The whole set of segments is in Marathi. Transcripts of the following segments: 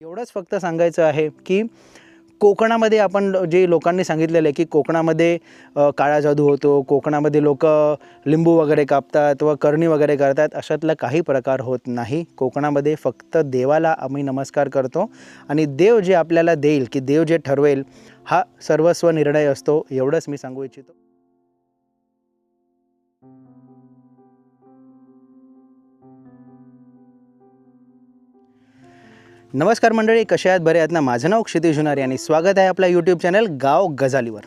एवढंच फक्त सांगायचं आहे की कोकणामध्ये आपण जे लोकांनी सांगितलेलं आहे की कोकणामध्ये काळा जादू होतो कोकणामध्ये लोक लिंबू वगैरे कापतात व करणी वगैरे करतात अशातला काही प्रकार होत नाही. कोकणामध्ये फक्त देवाला आम्ही नमस्कार करतो आणि देव जे आपल्याला देईल की देव जे ठरवेल हा सर्वस्व निर्णय असतो. एवढंच मी सांगू इच्छितो. नमस्कार मंडळी कशा आहेत? बरे आहेत ना? माझं नाव क्षितिज जुनारी आणि स्वागत आहे आपल्या यूट्यूब चॅनल गाव गजालीवर.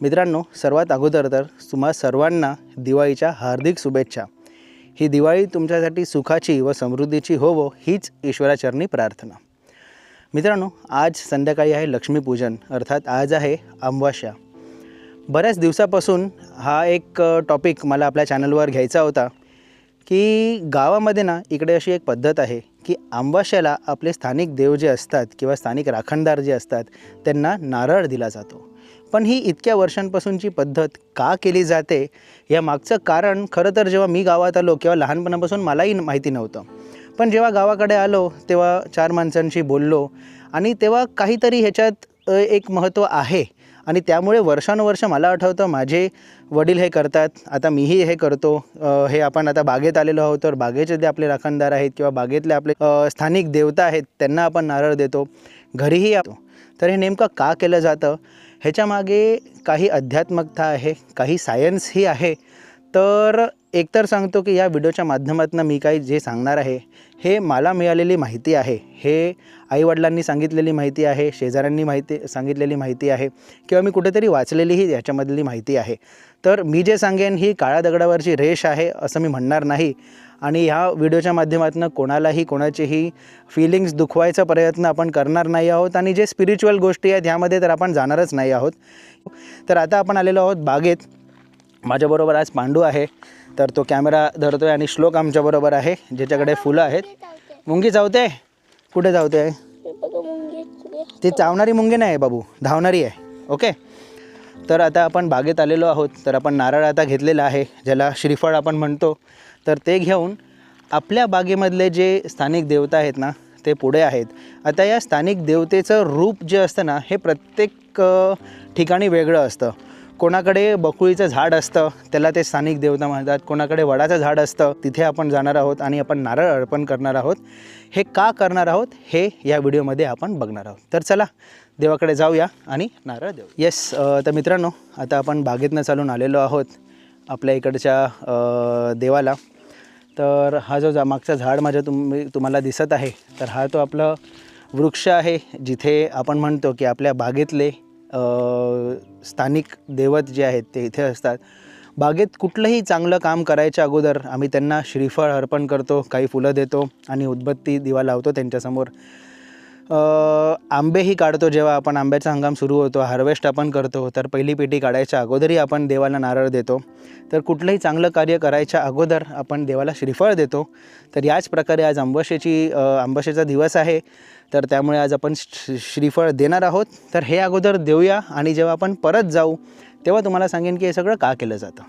मित्रांनो सर्वात अगोदर तर तुम्हा सर्वांना दिवाळीच्या हार्दिक शुभेच्छा. ही दिवाळी तुमच्यासाठी सुखाची व समृद्धीची होवो हीच ईश्वराचरणी प्रार्थना. मित्रांनो आज संध्याकाळी आहे लक्ष्मीपूजन अर्थात आज आहे अमावास्या. बऱ्याच दिवसापासून हा एक टॉपिक मला आपल्या चॅनलवर घ्यायचा होता. की गावामध्ये ना इकडे अशी एक पद्धत आहे की आंबाशाला आपले स्थानिक देव जे असतात किंवा स्थानिक राखणदार जे असतात त्यांना नारळ दिला जातो. पण ही इतक्या वर्षांपासूनची पद्धत का केली जाते या मागचं कारण खरं तर जेव्हा मी गावात आलो किंवा लहानपणापासून मलाही माहिती नव्हतं. पण जेव्हा गावाकडे आलो तेव्हा चार माणसांशी बोललो आणि तेव्हा काहीतरी ह्याच्यात एक महत्त्व आहे. आणि त्यामुळे वर्षानुवर्ष मला आठवतं माझे वडील हे करतात. आता मीही हे करतो. हे आपण आता बागेत आलेलो आहोत तर बागेचे जे आपले राखणदार आहेत किंवा बागेतले आपले स्थानिक देवता आहेत त्यांना आपण नारळ देतो. घरीही येतो. तर हे नेमकं का केलं जातं? ह्याच्यामागे काही अध्यात्मकता आहे काही सायन्सही आहे. तर एकतर सांगतो की या व्हिडिओच्या माध्यमातून मी काही जे सांगणार आहे हे मला मिळालेली माहिती आहे. हे आईवडिलांनी सांगितलेली माहिती आहे शेजाऱ्यांनी माहिती सांगितलेली माहिती आहे किंवा मी कुठेतरी वाचलेलीही याच्यामधली माहिती आहे. तर मी जे सांगेन ही काळ्या दगडावरची रेष आहे असं मी म्हणणार नाही. आणि ह्या व्हिडिओच्या माध्यमातून कोणालाही कोणाचेही फिलिंग्स दुखवायचा प्रयत्न आपण करणार नाही आहोत आणि जे स्पिरिच्युअल गोष्टी आहेत ह्यामध्ये तर आपण जाणारच नाही आहोत. तर आता आपण आलेलो आहोत बागेत. माझ्याबरोबर आज पांडू आहे. तर तो कॅमेरा धरतो आहे आणि श्लोक आमच्याबरोबर आहे ज्याच्याकडे फुलं आहेत. मुंगी चावते? कुठे चावते? ती चावणारी मुंगी नाही आहे बाबू धावणारी आहे. ओके? तर आता आपण बागेत आलेलो आहोत तर आपण नारळ आता घेतलेला आहे ज्याला श्रीफळ आपण म्हणतो. तर ते घेऊन आपल्या बागेमधले जे स्थानिक देवता आहेत ना ते पुढे आहेत. आता या स्थानिक देवतेचं रूप जे असतं ना हे प्रत्येक ठिकाणी वेगळं असतं. कोणाकडे बकुळीचं झाड असतं त्याला ते स्थानिक देवता म्हणतात. कोणाकडे वडाचं झाड असतं तिथे आपण जाणार आहोत आणि आपण नारळ अर्पण करणार आहोत. हे का करणार आहोत? हे या व्हिडिओमध्ये आपण बघणार आहोत. तर चला देवाकडे जाऊया आणि नारळ देऊ येस तर मित्रांनो आता आपण बागेतनं चालून आलेलो आहोत आपल्या इकडच्या देवाला. तर हा जो जा मागचा झाड माझ्या तुम्ही तुम्हाला दिसत आहे तर हा तो आपला वृक्ष आहे जिथे आपण म्हणतो की आपल्या बागेतले स्थानिक दैवत जे आहेत ते इथे असतात. बागेत कुठलंही चांगलं काम करायच्या अगोदर आम्ही त्यांना श्रीफळ अर्पण करतो काही फुलं देतो आणि उदबत्ती दिवा लावतो त्यांच्यासमोर. आंबेही काढतो जेव्हा आपण आंब्याचा हंगाम सुरू होतो हार्वेस्ट आपण करतो तर पहिली पेटी काढायच्या अगोदरही आपण देवाला नारळ देतो. तर कुठलंही चांगलं कार्य करायच्या अगोदर आपण देवाला श्रीफळ देतो. तर याच प्रकारे आज आंबशेची आंबशेचा दिवस आहे. तर त्यामुळे आज आपण श्रीफळ देणार आहोत. तर हे अगोदर देऊया आणि जेव्हा आपण परत जाऊ तेव्हा तुम्हाला सांगेन की हे सगळं का केलं जातं.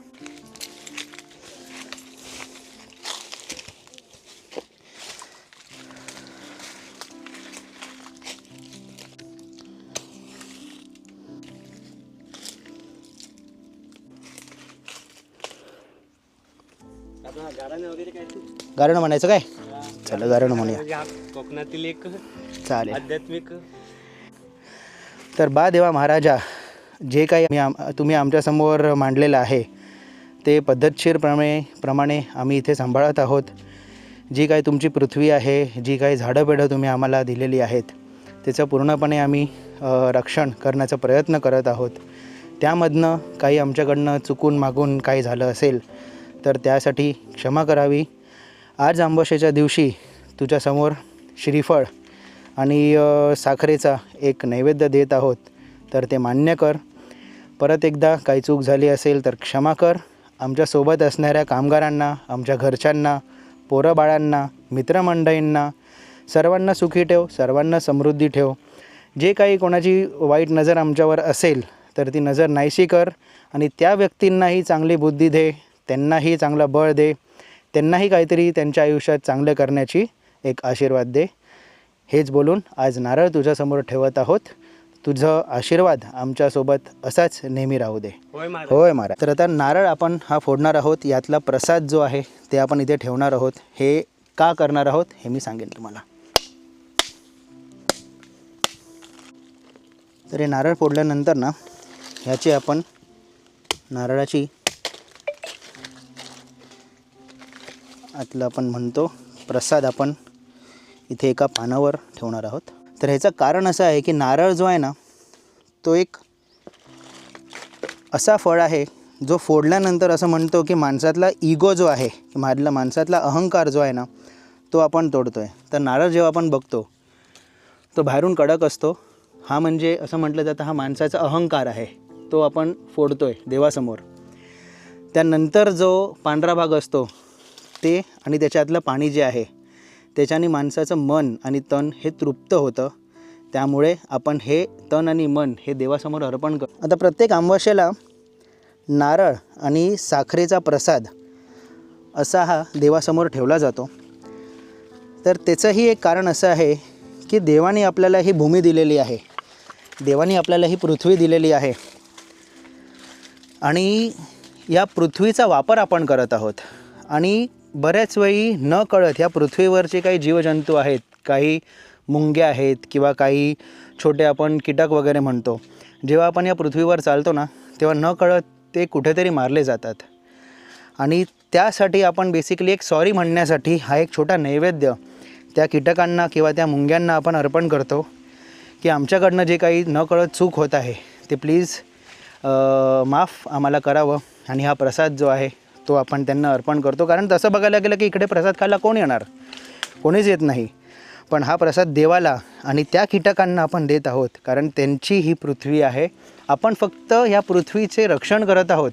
गारणं म्हणायचं काय? चला गारणं म्हणूया. कोकणातील एक चालेल. आध्यात्मिक तर बा देवा महाराजा जे काही मी आम तुम्ही आमच्यासमोर मांडलेलं आहे ते पद्धतशीरप्रमाणे प्रमाणे आम्ही इथे सांभाळत आहोत. जी काही तुमची पृथ्वी आहे जी काही झाडं पेढं तुम्ही आम्हाला दिलेली आहेत त्याचं पूर्णपणे आम्ही रक्षण करण्याचा प्रयत्न करत आहोत. त्यामधनं काही आमच्याकडनं चुकून मागून काही झालं असेल तर त्यासाठी क्षमा करावी. आज आंबोशेच्या दिवशी तुझ्यासमोर श्रीफळ आणि साखरेचा एक नैवेद्य देत आहोत तर ते मान्य कर. परत एकदा काही चूक झाली असेल तर क्षमा कर. आमच्यासोबत असणाऱ्या कामगारांना आमच्या घरच्यांना पोरंबाळांना मित्रमंडळींना सर्वांना सुखी ठेव सर्वांना समृद्धी ठेव. जे काही कोणाची वाईट नजर आमच्यावर असेल तर ती नजर नाहीशी कर आणि त्या व्यक्तींनाही चांगली बुद्धी दे. त्यांनाही चांगलं बळ दे. त्यांनाही काहीतरी त्यांच्या आयुष्यात चांगलं करण्याची एक आशीर्वाद दे. हेच बोलून आज नारळ तुझ्यासमोर ठेवत आहोत. तुझं आशीर्वाद आमच्यासोबत असाच नेहमी राहू दे. होय महाराज. तर आता नारळ आपण हा फोडणार आहोत. यातला प्रसाद जो आहे ते आपण इथे ठेवणार आहोत. हे का करणार आहोत हे मी सांगेन तुम्हाला. तर हे नारळ फोडल्यानंतर ना ह्याची आपण नारळाची आतलं आपण म्हणतो प्रसाद आपण इथे एका पानावर ठेवणार आहोत. तर ह्याचं कारण असं आहे की नारळ जो आहे ना तो एक असा फळ आहे जो फोडल्यानंतर असं म्हणतो की माणसातला इगो जो आहे मारला माणसातला अहंकार जो आहे ना तो आपण तोडतो आहे तर नारळ जेव्हा आपण बघतो तो बाहेरून कडक असतो. हा म्हणजे असं म्हटलं जातं हा माणसाचा अहंकार आहे तो आपण फोडतो आहे देवासमोर. त्यानंतर जो पांढरा भाग असतो ते आणि त्याच्यातलं पाणी जे आहे त्याच्याने माणसाचं मन आणि तन हे तृप्त होतं. त्यामुळे आपण हे तन आणि मन हे देवासमोर अर्पण कर. आता प्रत्येक आंबाशेला नारळ आणि साखरेचा प्रसाद असा हा देवासमोर ठेवला जातो. तर त्याचंही एक कारण असं आहे की देवाने आपल्याला ही भूमी दिलेली आहे. देवाने आपल्याला ही पृथ्वी दिलेली आहे. आणि या पृथ्वीचा वापर आपण करत आहोत. आणि बऱ्याच वेळी न कळत ह्या पृथ्वीवरचे काही जीवजंतू आहेत काही मुंग्या आहेत किंवा काही छोटे आपण कीटक वगैरे म्हणतो. जेव्हा आपण या पृथ्वीवर चालतो ना तेव्हा न कळत ते कुठेतरी मारले जातात. आणि त्यासाठी आपण बेसिकली एक सॉरी म्हणण्यासाठी हा एक छोटा नैवेद्य त्या कीटकांना किंवा त्या मुंग्यांना आपण अर्पण करतो की आमच्याकडनं जे काही न कळत चूक होत आहे ते प्लीज माफ आम्हाला करावं. आणि हा प्रसाद जो आहे तो आपण त्यांना अर्पण करतो. कारण तसं बघायला गेलं की इकडे प्रसाद खायला कोण येणार? कोणीच येत नाही. पण हा प्रसाद देवाला आणि त्या कीटकांना आपण देत आहोत. कारण त्यांची ही पृथ्वी आहे. आपण फक्त ह्या पृथ्वीचे रक्षण करत आहोत.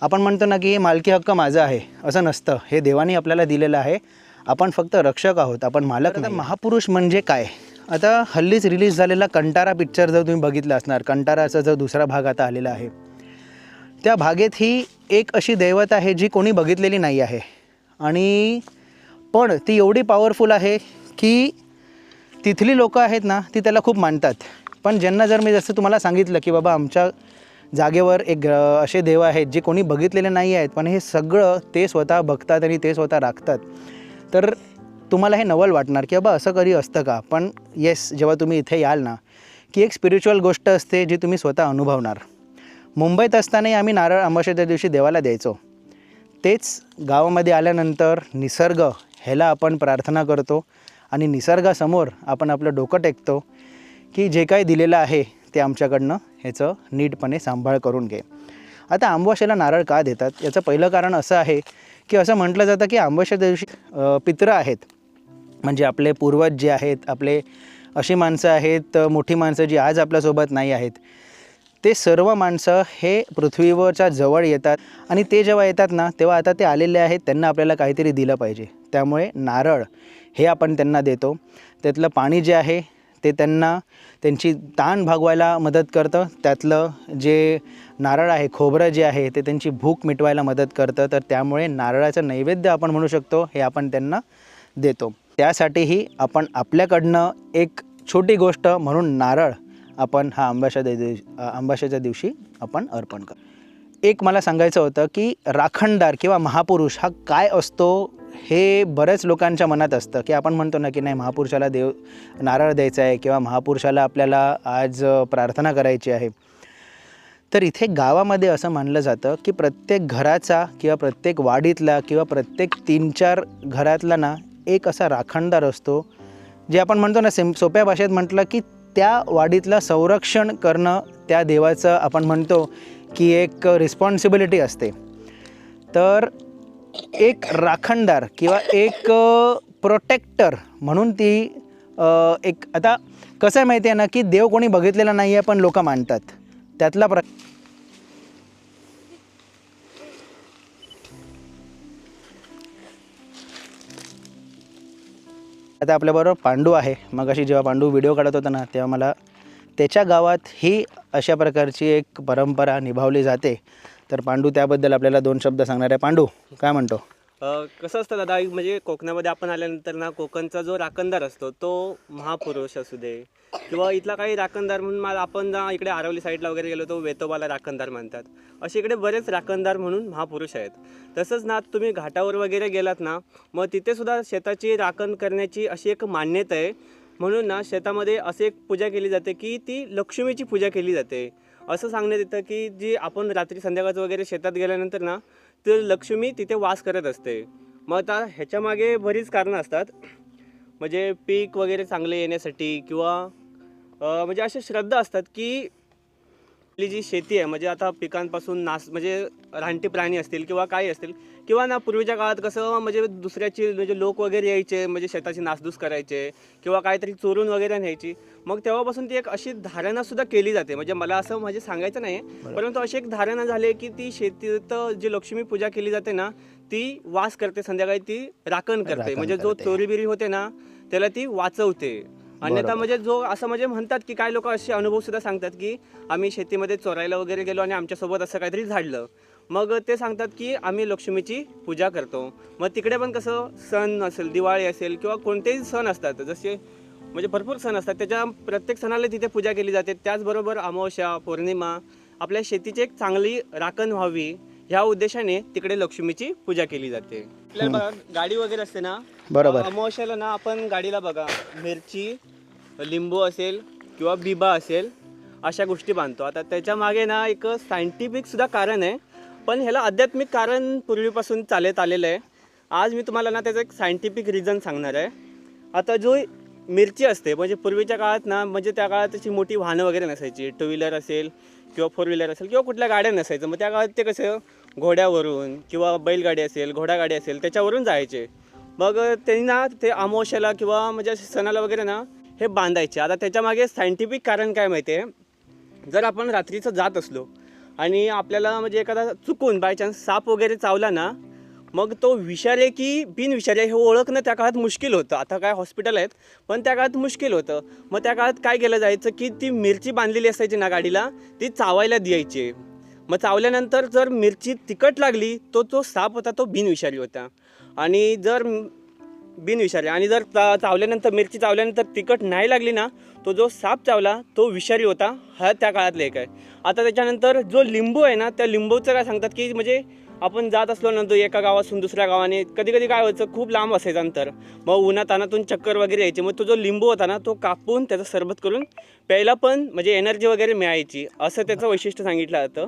आपण म्हणतो ना की हे मालकी हक्क माझा आहे. असं नसतं. हे देवाने आपल्याला दिलेलं आहे. आपण फक्त रक्षक आहोत. आपण मालक नाही. महापुरुष म्हणजे काय? आता हल्लीच रिलीज झालेला कंटारा पिक्चर जर तुम्ही बघितला असणार. कंटाराचा जो दुसरा भाग आता आलेला आहे. त्या भागेत ही एक अशी दैवत आहे जी कोणी बघितलेली नाही आहे. आणि पण ती एवढी पॉवरफुल आहे की तिथली लोकं आहेत ना ती त्याला खूप मानतात. पण ज्यांना जर मी जसं तुम्हाला सांगितलं की बाबा आमच्या जागेवर एक असे देव आहेत जे कोणी बघितलेले नाही आहेत पण हे सगळं ते स्वतः बघतात आणि ते स्वतः राखतात. तर तुम्हाला हे नवल वाटणार की बाबा असं कधी असतं का? पण येस जेव्हा तुम्ही इथे याल ना की एक स्पिरिच्युअल गोष्ट असते जी तुम्ही स्वतः अनुभवणार. मुंबईत असतानाही आम्ही नारळ अमावस्येच्या दिवशी देवाला द्यायचो. तेच गावामध्ये आल्यानंतर निसर्ग ह्याला आपण प्रार्थना करतो आणि निसर्गासमोर आपण आपलं डोकं टेकतो की जे काही दिलेलं आहे ते आमच्याकडनं ह्याचं नीटपणे सांभाळ करून घे. आता आंबोशाला नारळ का देतात? याचं पहिलं कारण असं आहे की असं म्हटलं जातं की आंबवाशा दिवशी अ, आहेत. म्हणजे आपले पूर्वज जे आहेत आपले अशी माणसं आहेत मोठी माणसं जी आज आपल्यासोबत नाही आहेत ते सर्व माणसं हे पृथ्वीवरच्या जवळ येतात आणि ते जेव्हा येतात ना तेव्हा आता ते आलेले आहेत त्यांना आपल्याला काहीतरी दिलं पाहिजे. त्यामुळे नारळ हे आपण त्यांना देतो. त्यातलं पाणी जे आहे ते त्यांना त्यांची ताण भागवायला मदत करतं. त्यातलं जे नारळ आहे खोबरं जे आहे ते त्यांची भूक मिटवायला मदत करतं. तर त्यामुळे नारळाचं नैवेद्य आपण म्हणू शकतो हे आपण त्यांना देतो. त्यासाठीही आपण आपल्याकडनं एक छोटी गोष्ट म्हणून नारळ आपण हा आंबाशा दिवशी आंबाशाच्या दिवशी आपण अर्पण कर. एक मला सांगायचं होतं की राखणदार किंवा महापुरुष हा काय असतो हे बऱ्याच लोकांच्या मनात असतं की आपण म्हणतो ना की नाही महापुरुषाला देव नारळ द्यायचा आहे किंवा महापुरुषाला आपल्याला आज प्रार्थना करायची आहे. तर इथे गावामध्ये असं मानलं जातं की प्रत्येक घराचा किंवा प्रत्येक वाडीतला किंवा प्रत्येक तीन चार घरातला ना एक असा राखणदार असतो. जे आपण म्हणतो ना सिम सोप्या भाषेत म्हटलं की त्या वाडीतलं संरक्षण करणं त्या देवाचं आपण म्हणतो की एक रिस्पॉन्सिबिलिटी असते. तर एक राखणदार किंवा एक प्रोटेक्टर म्हणून ती एक आता कसं आहे माहिती आहे ना की देव कोणी बघितलेला नाही आहे पण लोक मानतात. त्यातला प्र आता आपल्याबरोबर पांडू आहे. मग अशी जेव्हा पांडू व्हिडिओ काढत होता ना तेव्हा मला त्याच्या गावात ही अशा प्रकारची एक परंपरा निभावली जाते. तर पांडू त्याबद्दल आपल्याला दोन शब्द सांगणार आहे. पांडू काय म्हणतो? कसं असतं दादा एक म्हणजे कोकणामध्ये आपण आल्यानंतर ना कोकणचा जो राखणदार असतो तो महापुरुष असू दे किंवा इथला काही राखणदार म्हणून मला आपण ना इकडे आरवली साईडला वगैरे गेलो तो वेतोबाला राखणदार म्हणतात असे इकडे बरेच राखणदार म्हणून महापुरुष आहेत. तसंच ना तुम्ही घाटावर वगैरे गेलात ना मग तिथे सुद्धा शेताची राखण करण्याची अशी एक मान्यता आहे. म्हणून ना शेतामध्ये असे एक पूजा केली जाते की ती लक्ष्मीची पूजा केली जाते. असं सांगण्यात येतं की जी आपण रात्री संध्याकाळचं वगैरे शेतात गेल्यानंतर ना तर लक्ष्मी तिथे वास करत असते. मग आता ह्याच्यामागे बरीच कारणं असतात. म्हणजे पीक वगैरे चांगले येण्यासाठी किंवा म्हणजे अशा श्रद्धा असतात की आपली जी शेती आहे म्हणजे आता पिकांपासून नाश म्हणजे रानटी प्राणी असतील किंवा काही असतील किंवा ना पूर्वीच्या काळात कसं म्हणजे दुसऱ्याची म्हणजे लोक वगैरे यायचे म्हणजे शेताची नासधूस करायचे किंवा काहीतरी चोरून वगैरे न्यायची मग तेव्हापासून ती एक अशी धारणा सुद्धा केली जाते. म्हणजे मला असं म्हणजे सांगायचं नाही परंतु अशी एक धारणा झाली आहे की ती शेतीत जी लक्ष्मी पूजा केली जाते ना ती वास करते संध्याकाळी ती राखण करते. म्हणजे जो. चोरीबिरी होते ना त्याला ती वाचवते. अन्यथा. म्हणजे जो असं म्हणजे म्हणतात की काय लोक असे अनुभव सुद्धा सांगतात की आम्ही शेतीमध्ये चोरायला वगैरे गेलो आणि आमच्यासोबत असं काहीतरी झाडलं. मग ते सांगतात की आम्ही लक्ष्मीची पूजा करतो. मग तिकडे पण कसं सण असेल दिवाळी असेल किंवा कोणतेही सण असतात जसे म्हणजे भरपूर सण असतात. त्याच्या प्रत्येक सणाला तिथे पूजा केली जाते. त्याचबरोबर अमावस्या पौर्णिमा आपल्या शेतीची एक चांगली राखण व्हावी ह्या उद्देशाने तिकडे लक्ष्मीची पूजा केली जाते. आपल्याला बघा, गाडी वगैरे असते ना बरोबर. अमावस्याला ना आपण गाडीला बघा मिरची लिंबू असेल किंवा बिबा असेल अशा गोष्टी बांधतो. आता त्याच्यामागे ना एक सायंटिफिकसुद्धा कारण आहे पण ह्याला आध्यात्मिक कारण पूर्वीपासून चालत आलेलं आहे. आज मी तुम्हाला ना त्याचं एक सायंटिफिक रिझन सांगणार आहे. आता जो मिरची असते म्हणजे पूर्वीच्या काळात ना म्हणजे त्या काळात त्याची मोठी वाहनं वगैरे नसायची. टू व्हीलर असेल किंवा फोर व्हीलर असेल किंवा कुठल्या गाड्या नसायचं मग त्या काळात ते कसं घोड्यावरून किंवा बैलगाडी असेल घोडागाडी असेल त्याच्यावरून जायचे. मग त्यांनी ना ते अमावश्याला किंवा म्हणजे सणाला वगैरे ना हे बांधायचे. आता त्याच्यामागे सायंटिफिक कारण काय माहिती आहे जर आपण रात्रीचं जात असलो आणि आपल्याला म्हणजे एखादा चुकून बाय चान्स साप वगैरे चावला ना मग तो विषारी की बिनविषारी हे ओळखणं त्या काळात मुश्किल होतं. आता काय हॉस्पिटल आहेत पण त्या काळात मुश्किल होतं. मग त्या काळात काय केलं जायचं की ती मिरची बांधलेली असायची ना गाडीला ती चावायला द्यायची. मग चावल्यानंतर जर मिरची तिखट लागली तो जो साप होता तो बिनविषारी होता. आणि जर बिनविषारी आणि जर चा- चावल्यानंतर मिरची चावल्यानंतर तिखट नाही लागली ना तो जो साप चावला तो विषारी होता. हा त्या काळातला एक आहे. आता त्याच्यानंतर जो लिंबू आहे ना त्या लिंबूचं काय सांगतात की म्हणजे आपण जात असलो ना तो एका गावातून दुसऱ्या गावाने कधी कधी काय व्हायचं खूप लांब असायचं अंतर. मग उन्हात तानातून चक्कर वगैरे यायची. मग तो जो लिंबू होता ना तो कापून त्याचं सरबत करून प्यायला पण म्हणजे एनर्जी वगैरे मिळायची. असं त्याचं वैशिष्ट्य सांगितलं जातं.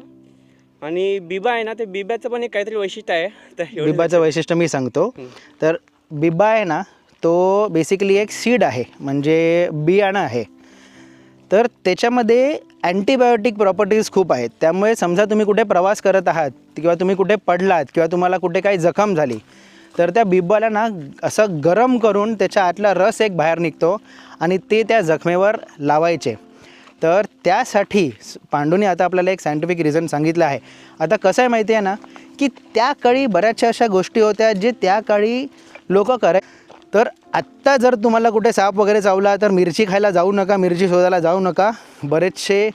आणि बिबा आहे ना ते बिब्याचं पण एक काहीतरी वैशिष्ट्य आहे. तर बिबाचं वैशिष्ट्य मी सांगतो. तर बिब्बा आहे ना तो बेसिकली एक सीड आहे म्हणजे बियाणं आहे. तर त्याच्यामध्ये अँटीबायोटिक प्रॉपर्टीज खूप आहेत. त्यामुळे समजा तुम्ही कुठे प्रवास करत आहात किंवा तुम्ही कुठे पडलात किंवा तुम्हाला कुठे काही जखम झाली तर त्या बिब्बाला ना असं गरम करून त्याच्या आतला रस एक बाहेर निघतो आणि ते त्या जखमेवर लावायचे. तर त्यासाठी पांडूने आता आपल्याला एक सायंटिफिक रिझन सांगितलं आहे. आता कसं आहे माहिती आहे ना की त्या काळी बऱ्याचशा अशा गोष्टी होत्या जे त्या काळी लोक कराय तर आत्ता जर तुम्हाला कुठे साप वगैरे चावला तर मिरची खायला जाऊ नका मिरची शोधायला जाऊ नका. बरेचसे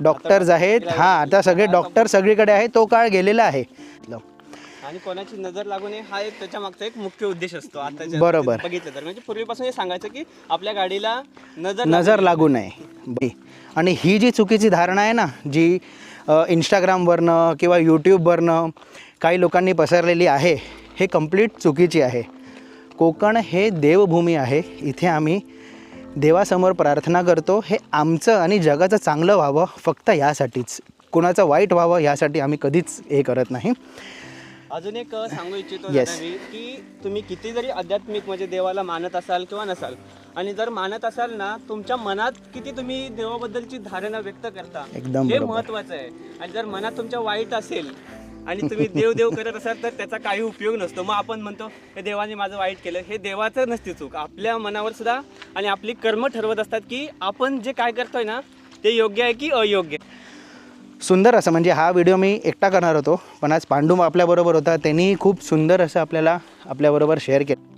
डॉक्टर्स आहेत. हां आता सगळे डॉक्टर सगळीकडे आहे तो काळ गेलेला आहे. आणि कोणाची नजर लागू नये हा एक त्याच्या मागचा एक मुख्य उद्देश असतो. आता बरोबर. बघितलं तर. म्हणजे पूर्वीपासून हे सांगायचं की आपल्या गाडीला नजर नजर लागू नये. आणि ही जी चुकीची धारणा आहे ना जी इंस्टाग्रामवरनं किंवा यूट्यूबवरनं काही लोकांनी पसरलेली आहे हे कंप्लीट चुकीची आहे. कोकण हे देवभूमी आहे. इथे आम्ही देवासमोर प्रार्थना करतो. हे आमचं आणि जगाचं चांगलं व्हावं फक्त यासाठीच. कुणाचं वाईट व्हावं यासाठी आम्ही कधीच हे करत नाही. अजून एक सांगू इच्छितो Yes. की तुम्ही किती जरी आध्यात्मिक म्हणजे देवाला मानत असाल किंवा नसाल आणि जर मानत असाल ना तुमच्या मनात किती तुम्ही देवाबद्दलची धारणा व्यक्त करता एकदम हे. महत्वाचं आहे. आणि जर मनात तुमच्या वाईट असेल आणि तुम्ही देव देव करत असाल तर त्याचा काही उपयोग नसतो. मग आपण म्हणतो हे देवाने माझं वाईट केलं. हे देवाचं नसते चूक. आपल्या मनावर सुद्धा आणि आपली कर्म ठरवत असतात की आपण जे काय करतोय ना ते योग्य आहे की अयोग्य? सुंदर असं म्हणजे हा व्हिडिओ मी एकटा करणार होतो पण आज पांडू आपल्याबरोबर होता त्यांनी खूप सुंदर असं आपल्याला आपल्याबरोबर शेअर केलं.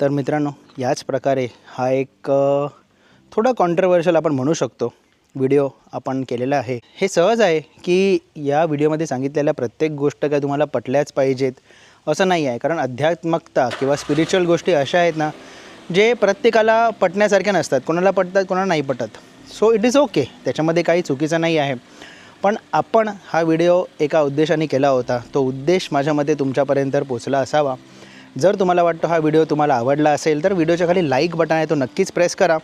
तर मित्रांनो याच प्रकारे हा एक थोडा कॉन्ट्रवर्शियल आपण म्हणू शकतो. व्हिडिओ आपण केलेला आहे. हे सहज आहे की या व्हिडिओमध्ये सांगितलेल्या प्रत्येक गोष्ट काय तुम्हाला पटल्याच पाहिजेत? असं नाही आहे. कारण अध्यात्मकता किंवा स्पिरिच्युअल गोष्टी अशा आहेत ना जे प्रत्येकाला पटण्यासारख्या नसतात. कोणाला पटतात कोणाला नाही पटत. सो इट इज ओके त्याच्यामध्ये काही चुकीचं नाही आहे. पण आपण हा व्हिडिओ एका उद्देशाने केला होता. तो उद्देश माझ्या मते तुमच्यापर्यंत पोचला असावा. जर तुम्हाला वाटतं हा व्हिडिओ तुम्हाला आवडला असेल तर व्हिडिओच्या खाली लाईक बटन आहे तो नक्कीच प्रेस करा.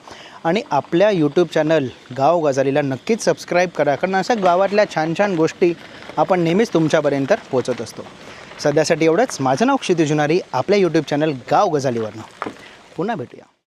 आणि आपल्या यूट्यूब चॅनल गाव गजालीला नक्कीच सबस्क्राईब करा कारण अशा गावातल्या छान छान गोष्टी आपण नेहमीच तुमच्यापर्यंत पोचत असतो. सध्यासाठी एवढंच. माझं नाव क्षितिजुनारी आपल्या यूट्यूब चॅनल गाव गजालीवरनं. पुन्हा भेटूया.